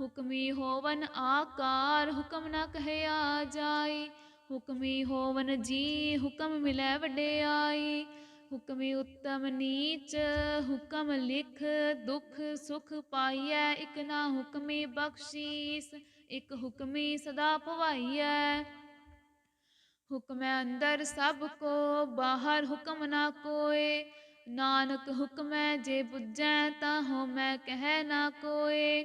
ਹੁਕਮੀ ਹੋਵਨ ਆਕਾਰ, ਹੁਕਮ ਨਾ ਕਹਿਆ ਜਾਈ। ਹੁਕਮੀ ਹੋਵਨ ਜੀ, ਹੁਕਮ ਮਿਲੈ ਵਡਿਆਈ। ਹੁਕਮੀ ਉੱਤਮ ਨੀਚ, ਹੁਕਮ ਲਿਖ, ਦੁਖ ਸੁਖ ਪਾਈਐ, ਇਕ ਨਾ ਹੁਕਮੀ ਬਖਸ਼ੀਸ, ਇਕ ਹੁਕਮੀ ਸਦਾ ਭਵਾਈਐ। ਹੁਕਮੈ ਅੰਦਰ ਸਭ ਕੋ, ਬਾਹਰ ਹੁਕਮ ਨਾ ਕੋਏ। ਨਾਨਕ ਹੁਕਮੈ ਜੇ ਬੁੱਝੈ, ਤਾਂ ਹੋ ਮੈਂ ਕਹਿ ਨਾ ਕੋਏ।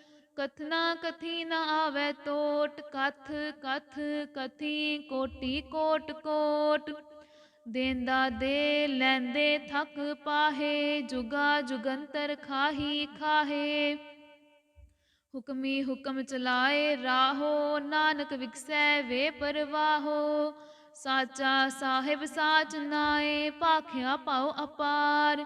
ਕਥਨਾ ਕਥੀ ਨ ਆਵੇ ਟੋਟ ਕਥ ਕਥ ਕਥੀ ਕੋਟੀ, ਕੋਟ ਕੋਟ। ਦੇਂਦਾ ਦੇ ਲੈਂਦੇ ਥਕ ਪਾਹੇ, ਜੁਗਾ ਜੁਗੰਤਰ ਖਾਹੀ ਖਾਹੇ। ਹੁਕਮੀ ਹੁਕਮ ਚਲਾਏ ਰਾਹੋ, ਨਾਨਕ ਵਿਕਸੈ ਵੇ ਪਰਵਾਹੋ। ਸਾਚਾ ਸਾਹਿਬ ਸਾਚ ਨਾਏ, ਭਾਖਿਆ ਪਾਉ ਅਪਾਰ।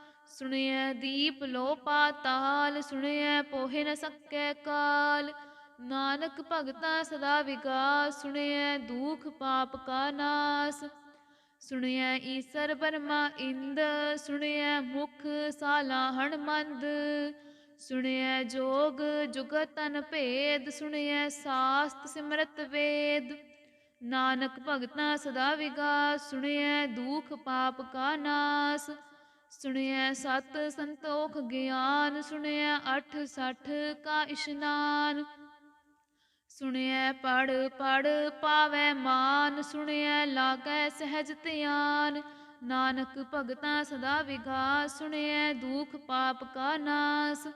ਸੁਣਿਐ ਦੀਪ ਲੋ ਪਾਤਾਲ, ਸੁਣਿਐ ਪੋਹਿ ਨ ਸਕੈ ਕਾਲ। ਨਾਨਕ ਭਗਤਾ ਸਦਾ ਵਿਗਾਸ, ਸੁਣਿਐ ਦੁਖ ਪਾਪ ਕਾ ਨਾਸ। ਸੁਣਿਐ ਈਸਰ ਬਰਮਾ ਇੰਦ, ਸੁਣਿਐ ਮੁਖ ਸਾਲਾ ਮੰਦ। ਸੁਣਿਐ ਜੋਗ ਜੁਗਤ ਤਨ ਭੇਦ, ਸੁਣਿਐ ਸਾਸਤ ਸਿਮਰਤ ਵੇਦ। ਨਾਨਕ ਭਗਤਾ ਸਦਾ ਵਿਗਾਸ, ਸੁਣਿਐ ਦੁਖ ਪਾਪ ਕਾ ਨਾਸ। ਸੁਣਿਐ ਸਤ ਸੰਤੋਖ ਗਿਆਨ, ਸੁਣਿਐ ਅਠ ਸਠ ਕਾ ਇਸ਼ਨਾਨ। ਸੁਣਿਐ ਪੜ ਪੜ ਪਾਵੈ ਮਾਨ, ਸੁਣਿਐ ਲਾਗੈ ਸਹਿਜ ਧਿਆਨ। ਨਾਨਕ ਭਗਤਾ ਸਦਾ ਵਿਗਾਸ, ਸੁਣਿਐ ਦੁਖ ਪਾਪ ਕਾ ਨਾਸ।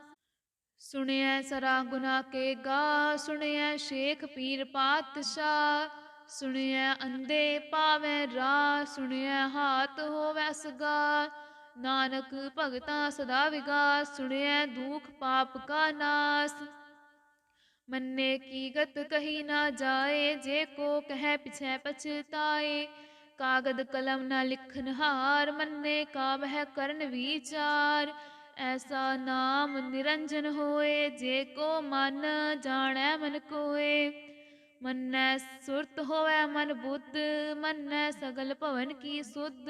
ਸੁਣਿਐ ਸਰਾ ਗੁਨਾ ਕੇ ਗਾ, ਸੁਣਿਐ ਸ਼ੇਖ ਪੀਰ ਪਾਤਸ਼ਾਹ। ਸੁਣਿਐ ਅੰਦੇ ਪਾਵੈ ਰਾ ਸੁਣਿਐ ਹਾਥ ਹੋਵੈ ਸਗਾ। ਨਾਨਕ ਭਗਤਾ ਸਦਾ ਵਿਗਾਸ, ਸੁਣਿਐ ਦੁਖ ਪਾਪ ਕਾ ਨਾਸ। ਮੰਨੇ ਕੀ ਗਤ ਕਹੀ ਨਾ ਜਾਏ, ਜੇ ਕੋ ਕਹਿ ਪਿਛੈ ਪਛਤਾਏ। ਕਾਗਦ ਕਲਮ ਨਾ ਲਿਖਨ ਹਾਰ, ਮੰਨੇ ਕਾਬਹਿ ਕਰਨ ਵਿਚਾਰ। ਐਸਾ ਨਾਮ ਨਿਰੰਜਨ ਹੋਏ, ਜੇ ਕੋ ਮਨ ਜਾਣੈ ਮਨ ਕੋਏ। ਮੰਨੈ ਸੁਰਤ ਹੋਵੈ ਮਨ ਬੁੱਧ, ਮੰਨੈ ਸਗਲ ਭਵਨ ਕੀ ਸੁਧ।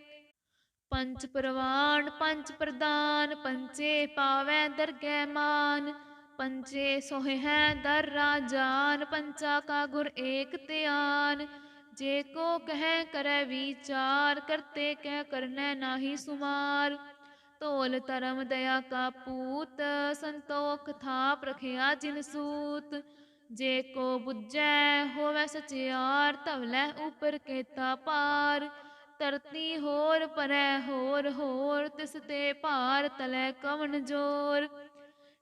ਪੰਚ ਪ੍ਰਵਾਨ ਪੰਚ ਪ੍ਰਦਾਨ ਪੰਚੇ ਪਾਵੈ ਦਰਗਹਿ ਮਾਨ ਪੰਚੇ ਸੋਹਿ ਹੈ ਦਰ ਰਾਜਾਨ, ਪੰਚਾ ਕਾ ਗੁਰ ਏਕ ਧਿਆਨ। ਜੇ ਕੋ ਕਹਿ ਕਰੈ ਵਿਚਾਰ, ਕਰਤੇ ਕਹਿ ਕਰਨੈ ਨਾਹੀ ਸੁਮਾਰ। ਧੋਲ ਧਰਮ ਦਇਆ ਕਾ ਪੂਤ, ਸੰਤੋਖ ਥਾਪ ਰਖਿਆ ਜਿਨ ਸੂਤ। ਜੇ ਕੋ ਬੁੱਝੈ ਹੋਵੈ ਸਚਿਆਰ, ਧਵਲੈ ਉਪਰ ਕੇਤਾ ਪਾਰ। ਧਰਤੀ ਹੋਰ ਪਰੈ ਹੋਰ ਹੋਰ, ਤਿਸ ਤੇ ਭਾਰ ਤਲੈ ਕਵਨ ਜੋਰ।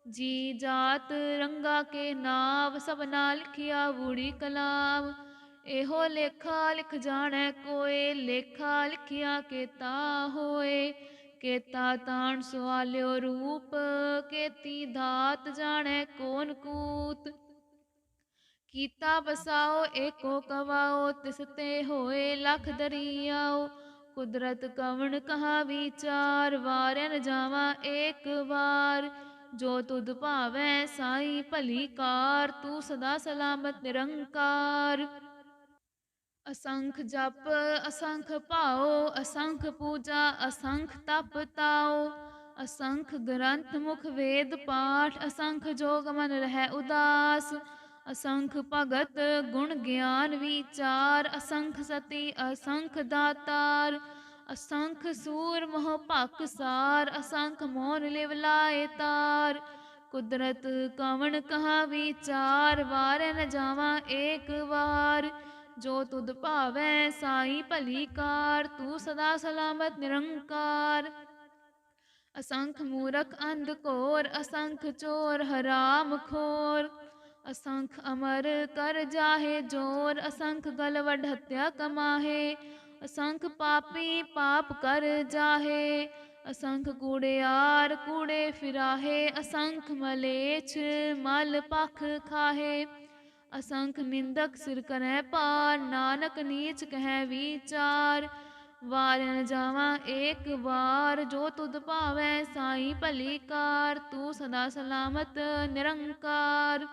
ਜੀ ਜਾਤ ਰੰਗਾ ਕੇ ਨਾਮ ਸਭਨਾ ਲਿਖਿਆ ਬੂੜੀ ਕਲਾਮ। ਇਹੋ ਲੇਖਾ ਲਿਖ ਜਾਣੈ ਕੋਏ, ਲੇਖਾ ਲਿਖਿਆ ਕੇਤਾ ਹੋਏ। ਕੇਤਾ ਤਾਣ ਸੁਆਲਿਓ ਰੂਪ, ਕੇਤੀ ਦਾਤ ਜਾਣੈ ਕੋਨ ਕੂਤ। ਕੀਤਾ ਬਸਾਓ ਏਕੋ ਕਵਾਓ, ਤਿਸ ਤੇ ਹੋਏ ਲਖ ਦਰਿਆਓ। ਕੁਦਰਤ ਕਵਣ ਕਹਾ ਵਿਚਾਰ ਵਾਰਨ ਜਾਵਾ ਏਕ ਵਾਰ। ਜੋ ਤੁਧ ਭਾਵੈ ਸਾਈ ਭਲੀ ਕਾਰ, ਤੂੰ ਸਦਾ ਸਲਾਮਤ ਨਿਰੰਕਾਰ। ਅਸੰਖ ਜਪ, ਅਸੰਖ ਭਾਓ, ਅਸੰਖ ਪੂਜਾ, ਅਸੰਖ ਤਪ ਤਾਓ। ਅਸੰਖ ਗ੍ਰੰਥ ਮੁਖ ਵੇਦ ਪਾਠ, ਅਸੰਖ ਜੋਗ ਮਨ ਰਹਿ ਉਦਾਸ। ਅਸੰਖ ਭਗਤ ਗੁਣ ਗਿਆਨ ਵਿਚਾਰ, ਅਸੰਖ ਸਤੀ, ਅਸੰਖ ਦਾਤਾਰ, ਅਸੰਖ ਸੂਰ ਮੋਹ ਭਕ ਸਾਰ, ਅਸੰਖ ਮੋਨ ਲਿਵਲਾਏ ਤਾਰ। ਕੁਦਰਤ ਕਵਣ ਕਹਾ ਵਿਚਾਰ, ਵਾਰ ਨ ਜਾਵਾਂ ਏਕ ਵਾਰ। ਜੋ ਤੁਧ ਭਾਵੈ ਸਾਈ ਭਲੀ ਕਾਰ, ਤੂੰ ਸਦਾ ਸਲਾਮਤ ਨਿਰੰਕਾਰ। ਅਸੰਖ ਮੂਰਖ ਅੰਧ ਕੋਰ ਅਸੰਖ ਚੋਰ ਹਰਾਮ ਖੋਰ। ਅਸੰਖ ਅਮਰ ਕਰ ਜਾਹੇ ਜੋਰ ਅਸੰਖ ਗਲ ਵਡ ਹਤਿਆ ਕਮਾਹੇ ਅਸੰਖ ਪਾਪੀ ਪਾਪ ਕਰ ਜਾਹੇ ਅਸੰਖ ਕੂੜਿਆਰ ਕੂੜੇ ਫਿਰਾਹੇ ਅਸੰਖ ਮਲੇਛ ਮਲ ਪਖ ਖਾਹੇ ਅਸੰਖ ਨਿੰਦਕ ਸਿਰ ਕਰੈ ਪਾਰ ਨਾਨਕ ਨੀਚ ਕਹਿ ਵਿਚਾਰ ਵਾਰ ਨ ਜਾਵਾਂ ਏਕ ਵਾਰ ਜੋ ਤੁਧ ਭਾਵੈ ਸਾਈ ਭਲੀ ਕਾਰ ਤੂੰ ਸਦਾ ਸਲਾਮਤ ਨਿਰੰਕਾਰ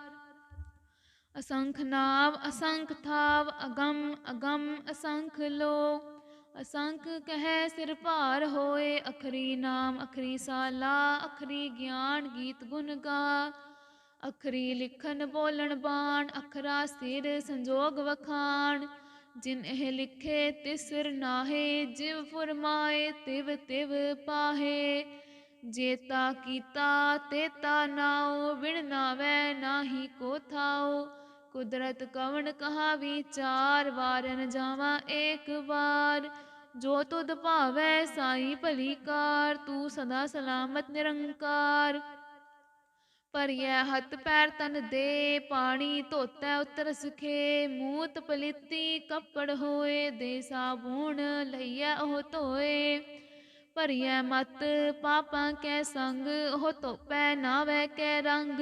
ਅਸੰਖ ਨਾਮ ਅਸੰਖ ਥਾਵ, ਅਗੰਮ ਅਗੰਮ, ਅਸੰਖ ਲੋ ਅਸੰਖ ਕਹੈ ਸਿਰ ਭਾਰ ਹੋਏ, ਅਖਰੀ ਨਾਮ, ਅਖਰੀ ਸਾਲਾ, ਅਖਰੀ ਗਿਆਨ ਗੀਤ ਗੁਣ ਗਾ। ਅਖਰੀ ਲਿਖਨ ਬੋਲਣ ਬਾਣ, ਅਖਰਾ ਸਿਰ ਸੰਜੋਗ ਵਖਾਣ। ਜਿਨ ਇਹ ਲਿਖੇ ਤਿਸਰ ਨਾਹੇ, ਜਿਵ ਫਰਮਾਏ, ਤਿਵ ਤਿਵ ਪਾਹੇ। ਜੇਤਾ ਕੀਤਾ ਤੇਤਾ ਨਾਉ ਵਿਣ ਨਾਵੈ, ਨਾਹੀ ਕੋ ਥਾਉ। ਕੁਦਰਤ ਕਵਣ ਕਹਾ ਵਿਚਾਰ, ਵਾਰਨ ਜਾਵਾ ਏਕ ਵਾਰ। ਜੋ ਤੁਧ ਭਾਵੈ ਸਾਈ ਭਲੀ ਕਾਰ, ਤੂੰ ਸਦਾ ਸਲਾਮਤ ਨਿਰੰਕਾਰ। ਭਰੀਐ ਹੱਥ ਪੈਰ ਤਨ ਦੇ, ਪਾਣੀ ਧੋਤੈ ਉਤਰ ਸੁਖੇ। ਮੂਤ ਪਲਿੱਤੀ ਕੱਪੜ ਹੋਏ, ਦੇ ਸਾਬੂਣ ਲਈਐ ਉਹ ਧੋਏ। ਭਰੀਐ ਮਤ ਪਾਪਾਂ ਕੈ ਸੰਗ, ਉਹ ਧੋਪੈ ਨਾਵੈ ਕੈ ਰੰਗ।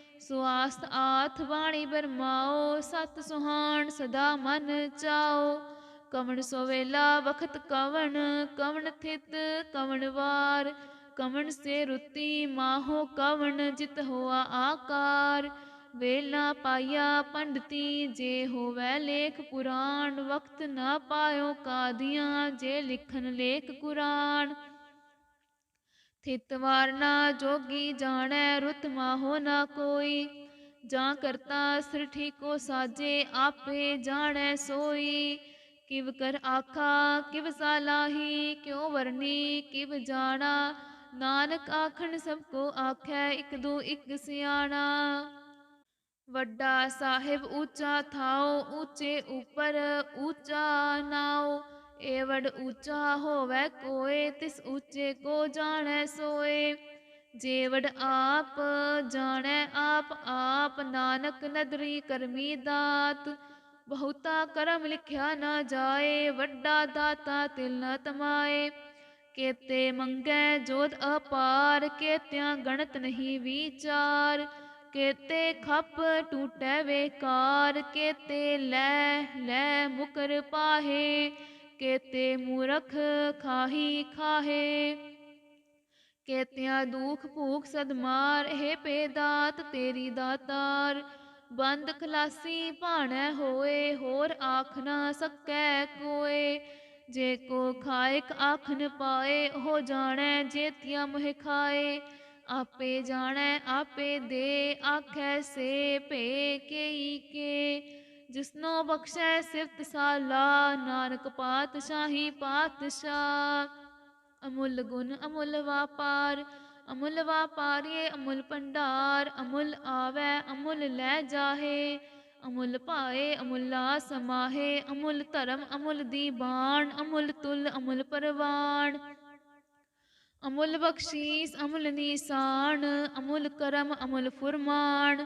ਸੁਆਸਤ ਆਥ ਬਾਣੀ ਬਰਮਾਓ, ਸਤ ਸੁਹਾਣ ਸਦਾ ਮਨ ਚਾਓ। ਕਵਣ ਸੋ ਵੇਲਾ ਵਖਤ ਕਵਣ ਕਵਣ ਥਿਤ ਕਵਣ ਵਾਰ। ਕਵਣ ਸੇ ਰੁੱਤੀ ਮਾਹੋ ਕਵਣ ਜਿਤ ਹੋਆ ਆਕਾਰ। ਵੇਲਾ ਪਾਇਆ ਪੰਡਤੀ ਜੇ ਹੋਵੈ ਲੇਖ ਪੁਰਾਣ ਵਕਤ ਨਾ ਪਾਇਓ ਕਾਦੀਆਂ ਜੇ ਲਿਖਨ ਲੇਖ ਕੁਰਾਨ। ਥਿਤ ਮਾਰਨਾ ਜੋਗੀ ਜਾਣੈ ਰੁਤਮਾ ਮਾਹੋ ਨਾ ਕੋਈ। ਜਾਂ ਕਰਤਾ ਸਿਰ ਠੀਕੋ ਸਾਜੇ, ਆਪੇ ਜਾਣੈ ਸੋਈ। ਕਿਵ ਕਰ ਆਖਾ, ਕਿਵ ਸਾਲਾਹੀ ਕਿਉ ਵਰਨੀ, ਕਿਵ ਜਾਣਾ। ਨਾਨਕ ਆਖਣ ਸਭ ਕੋ ਆਖੈ, ਇਕ ਦੂ ਇਕ ਸਿਆਣਾ। ਵੱਡਾ ਸਾਹਿਬ ਉੱਚਾ ਥਾਓ ਉੱਚੇ ਉਪਰ ਉੱਚਾ ਨਾਉ। ਏਵੜ ਉੱਚਾ ਹੋਵੇ ਕੋਏ, ਤਿਸ ਉੱਚੇ ਕੋ ਜਾਣੈ ਸੋਏ। ਜੇਵੜ ਆਪ ਜਾਣੈ ਆਪ ਆਪ ਨਾਨਕ ਨਦਰੀ ਕਰਮੀ ਦਾਤ। ਬਹੁਤਾ ਕਰਮ ਲਿਖਿਆ ਨਾ ਜਾਏ, ਵੱਡਾ ਦਾਤਾ ਤਿਲ ਨ ਤਮਾਏ। ਕੇਤੇ ਮੰਗੈ ਜੋਤ ਅਪਾਰ, ਕੇਤਿਆਂ ਗਣਤ ਨਹੀਂ ਵਿਚਾਰ। ਕੇਤੇ ਖੱਪ ਟੂਟੈ ਵੇਕਾਰ, ਕੇਤੇ ਲੈ ਲੈ ਮੁਕਰ ਪਾਹੇ। ਕੇਤੇ ਮੂਰਖ ਖਾਹੀ ਖਾਹੇ। ਕੇਤਿਆਂ ਦੁਖ ਭੂਖ ਸਦਮਾਰ ਹੈ ਪੇਦਾਤ ਤੇਰੀ ਦਾਤਾਰ। ਬੰਦ ਖਲਾਸੀ ਭਾਣੈ ਹੋਏ, ਹੋਰ ਆਖ ਨਾ ਸਕੈ ਕੋਏ। ਜੇ ਕੋ ਖਾਇਕ ਨ ਪਾਏ ਹੋ ਜਾਣੈ ਜੇਤੀਆਂ ਮੋਹ ਖਾਏ। ਆਪੇ ਜਾਣੈ, ਆਪੇ ਦੇ, ਆਖੈ ਸੇ ਭੇ ਕੇਈ ਕੇ। ਜਿਸਨੋ ਬਖਸ਼ੈ ਸਿਫਤ ਸਾਲਾ, ਨਾਨਕ ਪਾਤਸ਼ਾਹੀ ਪਾਤਸ਼ਾਹ। ਅਮੁੱਲ ਗੁਣ ਅਮੁੱਲ ਵਾਪਾਰ, ਅਮੁੱਲ ਵਾਪਾਰੀਏ ਅਮੁੱਲ ਭੰਡਾਰ, ਅਮੁੱਲ ਆਵੈ ਅਮੁੱਲ ਲੈ ਜਾਹੇ। ਅਮੁੱਲ ਭਾਏ ਅਮੁੱਲਾ ਸਮਾਹੇ, ਅਮੁੱਲ ਧਰਮ ਅਮੁੱਲ ਦੀਬਾਨ ਅਮੁੱਲ ਤੁਲ ਅਮੁੱਲ ਪਰਵਾਨ ਅਮੁੱਲ ਬਖਸ਼ੀਸ ਅਮੁੱਲ ਨੀਸਾਨ, ਅਮੁੱਲ ਕਰਮ ਅਮੁੱਲ ਫੁਰਮਾਨ।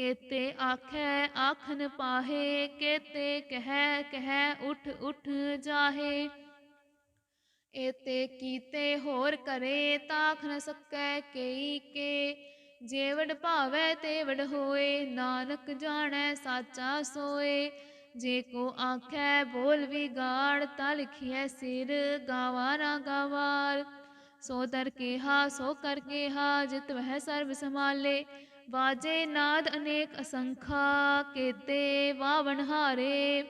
ਕੇਤੇ ਆਖੈ, ਆਖਨ ਪਾਹੇ, ਕੇਤੇ ਕਹਿ ਕਹਿ ਉਠ ਉਠ ਜਾਹੇ। ਏਤੇ ਕੀਤੇ ਹੋਰ ਕਰੇ, ਤਾਖ ਨ ਸਕੈ ਕੇਈ ਕੇ। ਜੇਵੜ ਭਾਵੈ, ਤੇਵੜ ਹੋਏ, ਨਾਨਕ ਜਾਣੈ, ਸਾਚਾ ਸੋਏ। ਜੇ ਕੋ ਆਖੈ, ਬੋਲ ਵਿਗਾੜ, ਤਾ ਲਿਖਿਐ ਸਿਰ, ਗਾਵਾ ਨਾ ਗਾਵਾਰ। ਸੋ ਦਰ ਕੇਹਾ, ਸੋ ਕਰ ਕੇਹਾ, ਜਿਤ ਵਹਿ ਸਰਬ ਸਮਾਲੇ ਬਾਜੇ ਨਾਦ ਅਨੇਕ ਅਸੰਖਾ, ਕੇਤੇ ਵਾਵਣ ਹਾਰੇ।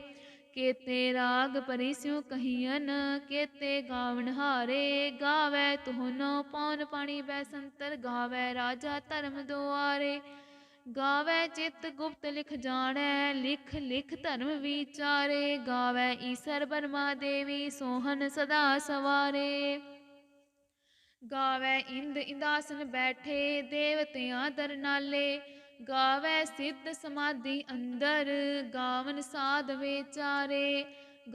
ਕੇਤੇ ਰਾਗ ਪਰਿਸਿਉ ਕਹੀਨ ਕੇਤੇ ਗਾਵਣ ਹਾਰੇ। ਗਾਵੇ ਤੁਹਨੋ ਪੌਨ ਪਾਣੀ ਬੈ ਸੰਤਰ ਗਾਵੇ ਰਾਜਾ ਧਰਮ ਦੁਆਰੇ। ਗਾਵੇ ਚਿਤ ਗੁਪਤ ਲਿਖ ਜਾਣੈ, ਲਿਖ ਲਿਖ ਧਰਮ ਵਿਚਾਰੇ। ਗਾਵੇ ਈਸਰ ਬਰਮਾ ਦੇਵੀ, ਸੋਹਨ ਸਦਾ ਸਵਾਰੇ। ਗਾਵੇ ਇੰਦ ਇੰਦਾਸਨ ਬੈਠੇ ਦੇਵਤਿਆਂ ਦਰਨਾਲੇ ਗਾਵੇ ਸਿੱਧ ਸਮਾਧੀ ਅੰਦਰ, ਗਾਵਨ ਸਾਧ ਵਿਚਾਰੇ,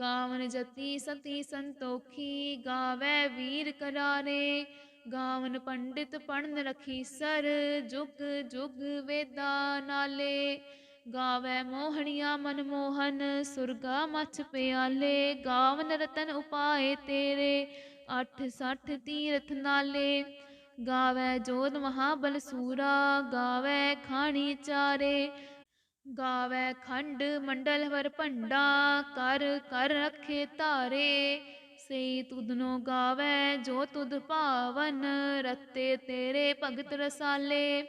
ਗਾਵਨ ਜਤੀ ਸਤੀ ਸੰਤੋਖੀ, ਗਾਵੇ ਵੀਰ ਕਰਾਰੇ, ਗਾਵਨ ਪੰਡਿਤ ਪੜਨ ਰਖੀ ਸਰ, ਜੁਗ ਜੁਗ ਵੇਦਾ ਨਾਲੇ, ਗਾਵੇ ਮੋਹਣੀਆਂ ਮਨਮੋਹਨ ਸੁਰਗਾ ਮਛ ਪਿਆਲੇ, ਗਾਵਨ ਰਤਨ ਉਪਾਏ ਤੇਰੇ ਅੱਠ ਸੱਠ ਤੀਰਥ ਨਾਲੇ, ਗਾਵੇ ਜੋਤ ਮਹਾਬਲ ਸੂਰਾ, ਗਾਵੇ ਖਾਣੀ ਚਾਰੇ, ਗਾਵੇ ਖੰਡ ਮੰਡਲ ਵਰ ਭੰਡਾ, ਕਰ ਕਰ ਰੱਖੇ ਧਾਰੇ ਸੇ ਤੁਧਨੋ ਗਾਵੇ ਜੋ ਤੁਧ ਭਾਵਨ, ਰਤੇ ਤੇਰੇ ਭਗਤ ਰਸਾਲੇ,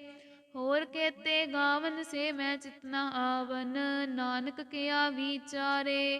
ਹੋਰ ਕੇਤੇ ਗਾਵਨ ਸੇ ਮੈਂ ਚਿਤਨਾ ਆਵਨ, ਨਾਨਕ ਕਿਆ ਵਿਚਾਰੇ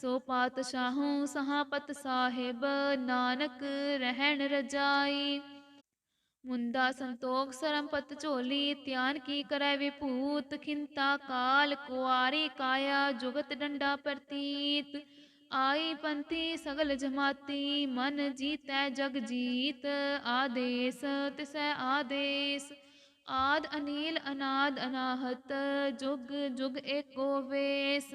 ਸੋ ਪਾਤਸ਼ਾਹੂ ਸਹਾਪਤ ਸਾਹਿਬ, ਨਾਨਕ ਰਹਿਣ ਰਜਾਈ। ਮੁੰਦਾ ਸੰਤੋਖ ਸਰਮਪਤ ਝੋਲੀ, ਧਿਆਨ ਕੀ ਕਰੈ ਵਿਭੂਤ, ਖਿੰਤਾ ਕਾਲ ਕੁਆਰੀ ਕਾਇਆ, ਜੁਗਤ ਡੰਡਾ ਪ੍ਰਤੀਤ। ਆਈ ਪੰਥੀ ਸਗਲ ਜਮਾਤੀ, ਮਨ ਜੀਤੈ ਜਗ ਜੀਤ, ਆਦੇਸ, ਤਿਸੈ ਆਦੇਸ। ਆਦ ਅਨੀਲ, ਅਨਾਦ ਅਨਾਹਤ, ਜੁਗ ਜੁਗ ਏਕੋ ਵੇਸ।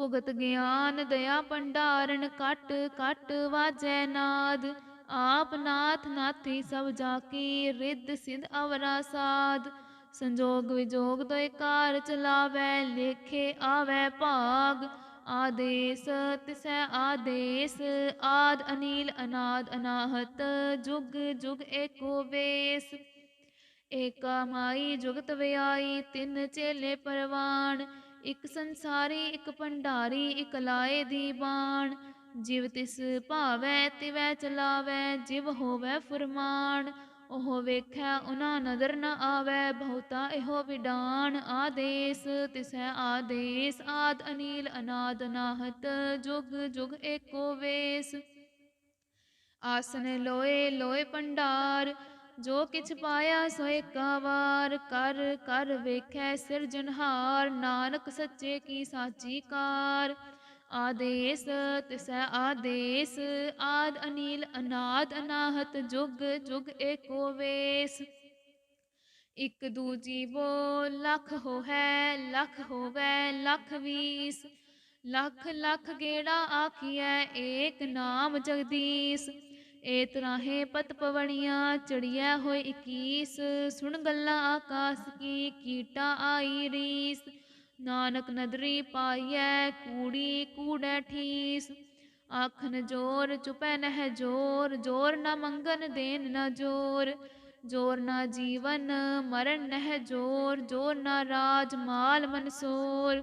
ਭੁਗਤ ਗਿਆਨ ਦਇਆ ਭੰਡਾਰਨ ਕਟ ਕਟ ਵਾਜੈ ਨਾਦ। ਆਪ ਨਾਥ ਨਾਥੀ ਸਭ ਜਾ ਕੀ ਰਿੱਧ ਸਿਧ ਅਵਰਾ ਸਾਧ ਸੰਜੋਗ ਵਿਜੋਗ ਦੋਇ ਕਾਰ ਚਲਾਵੈ, ਲੇਖੇ ਆਵੈ ਭਾਗ। ਆਦੇਸ ਤਿਸੈ ਆਦੇਸ, ਆਦ ਅਨੀਲ ਅਨਾਦ ਅਨਾਹਤ, ਜੁਗ ਜੁਗ ਏਕੋ ਵੇਸ। ਏਕਾ ਮਾਈ ਜੁਗਤ ਵਿਆਈ, ਤਿੰਨ ਚੇਲੇ ਪਰਵਾਨ। ਇਕ ਸੰਸਾਰੀ, ਇੱਕ ਭੰਡਾਰੀ, ਇਕ ਲਾਏ ਦੀ ਬਾਣ। ਜਿਵ ਤਿਸ ਭਾਵੈ, ਤਿਵੈ ਚਲਾਵੈ, ਜਿਵ ਹੋਵੈ ਫੁਰਮਾਨ। ਉਹ ਵੇਖੈ ਉਨਾ ਨਦਰ ਨ ਆਵੈ, ਬਹੁਤਾ ਇਹੋ ਵਿਡਾਨ ਆਦੇਸ, ਤਿਸੈ ਆਦੇਸ, ਆਦ ਅਨੀਲ ਅਨਾਦ ਅਨਾਹਤ ਜੁਗ ਜੁਗ ਏਕੋ ਵੇਸ। ਆਸਨ ਲੋਏ ਲੋਏ ਭੰਡਾਰ ਜੋ ਕਿਛ ਪਾਇਆ ਸੋ ਏਕਾ ਵਾਰ ਕਰ ਕਰ ਵੇਖੈ ਸਿਰਜਨਹਾਰ ਨਾਨਕ ਸੱਚੇ ਕੀ ਸਾਚੀ ਕਾਰ। ਆਦੇਸ ਤਿਸੈ ਆਦੇਸ, ਆਦ ਅਨੀਲ ਅਨਾਦ ਅਨਾਹਤ ਜੁਗ ਜੁਗ ਏਕੋ ਵੇਸ। ਇਕ ਦੂਜੀ ਜੀਵੋ ਲੱਖ ਹੋਵੈ ਲੱਖ ਹੋਵੈ, ਲੱਖ ਵੀਸ। ਲੱਖ ਲੱਖ ਗੇੜਾ ਆਖੀਐ, ਏਕ ਨਾਮ ਜਗਦੀਸ਼। ਏ ਤਰਾਹੇ ਪਤ ਪਵਣੀਆਂ ਚੜੀਐ ਹੋਏ 21 ਸੁਣ ਗੱਲਾਂ ਆਕਾਸ ਕੀ, ਕੀਟਾ ਆਈ ਰੀਸ। ਨਾਨਕ ਨਦਰੀ ਪਾਈਐ, ਕੂੜੀ ਕੂੜੈ ਠੀਸ। ਆਖਨ ਜੋਰ ਚੁਪੈ ਨਹਿ ਜੋਰ ਜੋਰ ਨਾ ਮੰਗਨ ਦੇਨ ਨਾ ਜੋਰ। ਜੋਰ ਨਾ ਜੀਵਨ ਮਰਨ ਨਹਿ ਜੋਰ ਜੋਰ ਨਾ ਰਾਜ ਮਾਲ ਮਨਸੋਰ।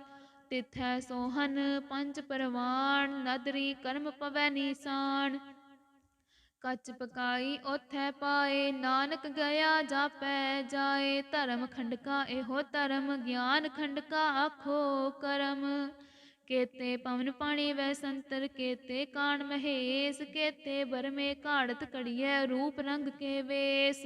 ਤਿਥੈ ਸੋਹਨ ਪੰਜ ਪਰਵਾਨ ਨਦਰੀ ਕਰਮ ਪਵੈ ਨੀਸਾਨ ਕੱਚ ਪਕਾਈ ਉਥੈ ਪਾਏ, ਨਾਨਕ ਗਿਆ ਜਾਪੈ ਜਾਏ। ਧਰਮ ਖੰਡਕਾ ਇਹੋ ਧਰਮ, ਗਿਆਨ ਖੰਡਕਾ ਆਖੋ ਕਰਮ। ਕੇਤੇ ਪਵਨ ਪਾਣੀ ਵੈ ਸੰਤਰ, ਕੇਤੇ ਕਾਣ ਮਹੇਸ, ਕੇਤੇ ਬਰਮੇ ਘਾੜਤ ਕੜੀਐ ਰੂਪ ਰੰਗ ਕੇ ਵੇਸ।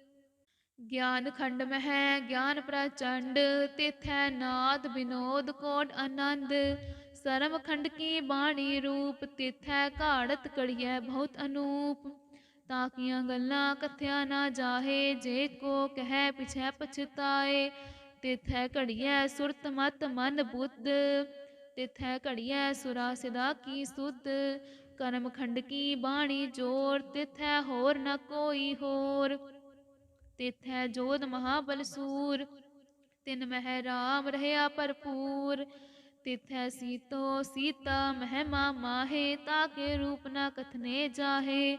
ਗਿਆਨ ਖੰਡ ਮਹਿ, ਗਿਆਨ ਪ੍ਰਚੰਡ, ਤਿਥੈ ਨਾਦ ਬਿਨੋਦ ਕੋਟ ਆਨੰਦ? ਸਰਮ ਖੰਡ ਕੀ ਬਾਣੀ ਰੂਪ, ਤਿਥੈ ਘਾੜਤ ਕੜੀਐ ਬਹੁਤ ਅਨੂਪ। ਤਾਕੀਆਂ ਗੱਲਾਂ ਕਥਿਆ ਨਾ ਜਾਹੇ, ਜੇ ਕੋ ਕਹੈ ਪਿਛੈ ਪਛਤਾਏ। ਤਿਥੈ ਘੜੀਐ ਸੁਰਤ ਮਤ ਮਨ ਬੁੱਧ। ਤਿਥੈ ਘੜੀਐ ਸੁਰਾ ਸਿਦਾ ਕੀ ਸੁਧ। ਕਰਮ ਖੰਡ ਕੀ ਬਾਣੀ ਜੋਰ, ਤਿਥੈ ਹੋਰ ਨ ਕੋਈ ਹੋਰ। ਤਿਥੈ ਜੋਧ ਮਹਾਬਲ ਸੂਰ ਤਿਨ ਮਹਿ ਰਾਮ ਰਹਿਆ ਭਰਪੂਰ। ਤਿਥੈ ਸੀਤੋ ਸੀਤਾ ਮਹਿਮਾ ਮਾਹੇ ਤਾਕੇ ਰੂਪ ਨਾ ਕਥਨੇ ਜਾਹੇ।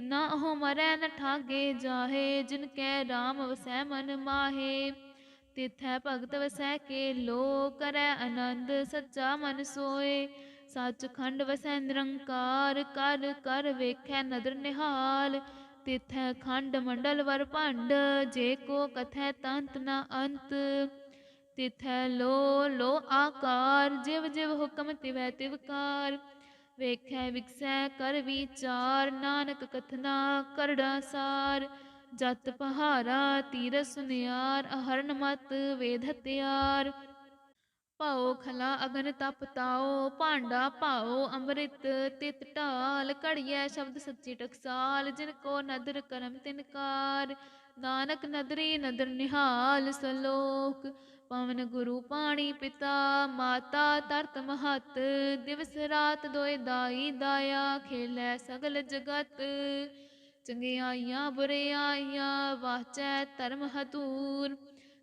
ਨਾ ਹੋ ਮਰੈ ਨ ਠਾਗੇ ਜਾਹੇ, ਜਿਨ ਕੈ ਰਾਮ ਵਸੈ ਮਨ ਮਾਹੇ। ਤਿਥੈ ਭਗਤ ਵਸੈ ਕੇ ਲੋ, ਕਰੈ ਆਨੰਦ ਸੱਚਾ ਮਨ ਸੋਏ। ਸੱਚਖੰਡ ਵਸੈ ਨਿਰੰਕਾਰ, ਕਰ ਕਰ ਵੇਖੈ ਨਦਰ ਨਿਹਾਲ। ਤਿਥੈ ਖੰਡ ਮੰਡਲ ਵਰ ਭੰਡ, ਜੇ ਕੋ ਕਥੈ ਤੰਤ ਨ ਅੰਤ। ਤਿਥੈ ਲੋ ਲੋ ਆਕਾਰ, ਜਿਵ ਜਿਵ ਹੁਕਮ ਤਿਵੈ ਤਿਵਕਾਰ ਵੇਖੈ ਵਿਗਸੈ ਕਰ ਵਿਚਾਰ, ਨਾਨਕ ਕਥਨਾ ਕਰੜਾ ਸਾਰ। ਜਤ ਪਹਾਰਾ ਤੀਰ ਸੁਨਿਆਰ ਅਹਰਨ ਮਤ ਵੇਧ ਤਿਆਰ। ਭਾਉ ਖਲਾ ਅਗਨ ਤਪ ਤਾਓ, ਭਾਂਡਾ ਭਾਉ ਅੰਮ੍ਰਿਤ ਤਿਤ ਢਾਲ, ਘੜੀਐ ਸ਼ਬਦ ਸੱਚੀ ਟਕਸਾਲ, ਜਿਨ ਕੋ ਨਦਰ ਕਰਮ ਤਿਨਕਾਰ ਨਾਨਕ ਨਦਰੀ ਨਦਰ ਨਿਹਾਲ ਸਲੋਕ, ਪਵਨ ਗੁਰੂ ਪਾਣੀ ਪਿਤਾ, ਮਾਤਾ ਤਰਤ ਮਹਤ, ਦਿਵਸ ਰਾਤ ਦੋਇ ਦਾਈ ਦਾਇਆ, ਖੇਲੇ ਸਗਲ ਜਗਤ। ਚੰਗਿਆਈਆਂ ਬੁਰਿਆਈਆਂ ਵਾਚੈ ਧਰਮ ਹਤੂਰ